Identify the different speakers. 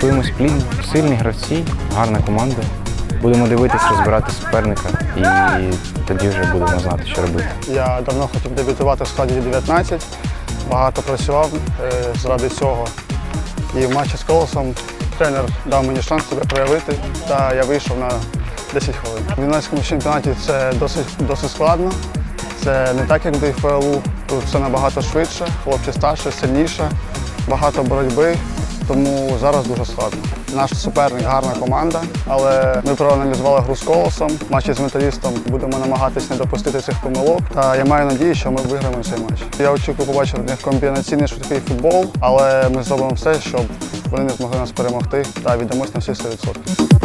Speaker 1: Граємо сплітно, сильні гравці, гарна команда. Будемо дивитись, розбирати суперника і тоді вже будемо знати, що робити.
Speaker 2: Я давно хотів дебютувати в складі 19, багато працював е, заради цього. І в матчі з колосом тренер дав мені шанс себе проявити, та я вийшов на 10 хвилин. В юнацькому чемпіонаті це досить, досить складно. Це не так, як в ДФЛУ. Тут все набагато швидше, хлопці старше, сильніше, багато боротьби, тому зараз дуже складно. Наш суперник гарна команда, але ми проаналізували гру з колосом. Матчі з металістом будемо намагатись не допустити цих помилок. Та я маю надію, що ми виграємо цей матч. Я очікую побачити них комбінаційний швидкий футбол, але ми зробимо все, щоб вони не змогли нас перемогти та віддамось на всі 100%.